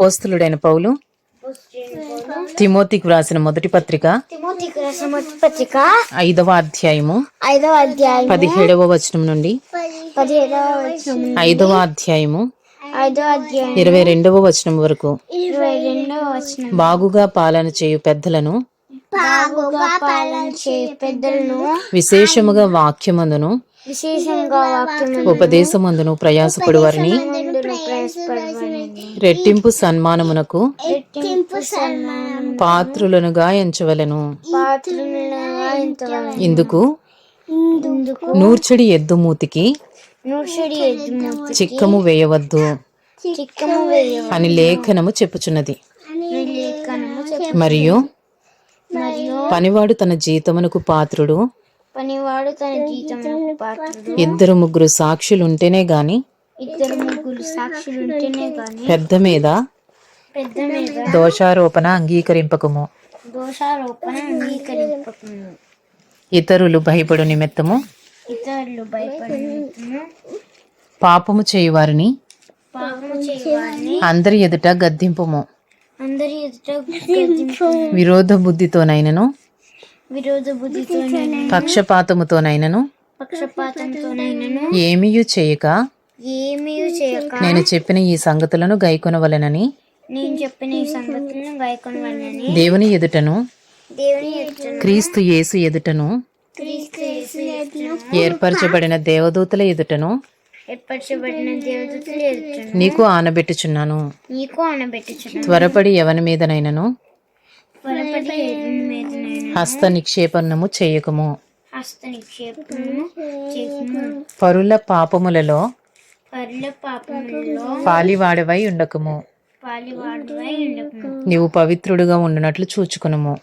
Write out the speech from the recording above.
అపోస్తులుడైన పౌలు తిమోతికి వ్రాసిన మొదటి పత్రిక తిమోతికి రాసిన మొదటి పత్రిక ఐదవ అధ్యాయము ఐదవ అధ్యాయం పదిహేడవ వచనం నుండి పదిహేడవ వచనం ఐదవ అధ్యాయము ఐదవ అధ్యాయం ఇరవై రెండవ వచనం వరకు ఇరవై రెండవ వచనం బాగుగా పాలన చేయు పెద్దలను బాగుగా పాలన చేయ పెద్దలను విశేషముగా వాక్యమందును విశేషంగా వాక్యం ఉపదేశమందును ప్రయాసపడు వారిని రెట్టింపు సన్మానమునకు పాత్రులనుగా ఎంచవలెను ఇందుకు నూర్చడి ఎద్దు మూతికి నూర్షడి ఎద్దుము చిక్కము వేయవద్దు. అని లేఖనము చెప్పుచున్నది. మరియు మరియు పనివాడు తన జీతమునకు పాత్రుడు. పనివాడు తన జీతమునకు పాత్రుడు. ఇద్దరు ముగ్గురు సాక్షులుంటేనే గాని ఇద్దరు ముగ్గురు సాక్షులు ఉంటేనే గాని పెద్ద మీద పెద్ద మీద దోషారోపణ అంగీకరింపకము. దోషారోపణ అంగీకరింపకము. ఇతరులు భయపడు నిమిత్తము ఇతరులు భయపడిన పాపము చేయువారిని పాపము చేయవారిని అందరి ఎదుట గద్దింపుము. అందరి ఎదుట విరోధ బుద్ధితోనైనను విరోధ బుద్ధితోనైనా పక్షపాతముతోనైనను పక్షపాతంతోనైనను ఏమీయు చేయక ఏమీ చేయక నేను చెప్పిన ఈ సంగతులను గైకొనవలెనని నేను చెప్పిన ఈ సంగతులను గాయకొనవలని దేవుని ఎదుటను దేవుని ఎదుటను క్రీస్తు యేసు ఎదుటను క్రీస్తు యేసు ఎదుటను ఏర్పరచబడిన దేవదూతల ఎదుటను ఏర్పరచబడిన దేవదూతలు ఎదుటను నీకు ఆనబెట్టుచున్నాను. నీకు అనబెట్టుచున్నాను త్వరపడి ఎవని మీదనైనను? త్వరపడి ఎదుని మీదనైనా హస్త నిక్షేపణము చేయకము. పరుల పాపములలో పాలివాడవై ఉండకము. నీవు పవిత్రుడుగా ఉండునట్లు చూచుకునుము.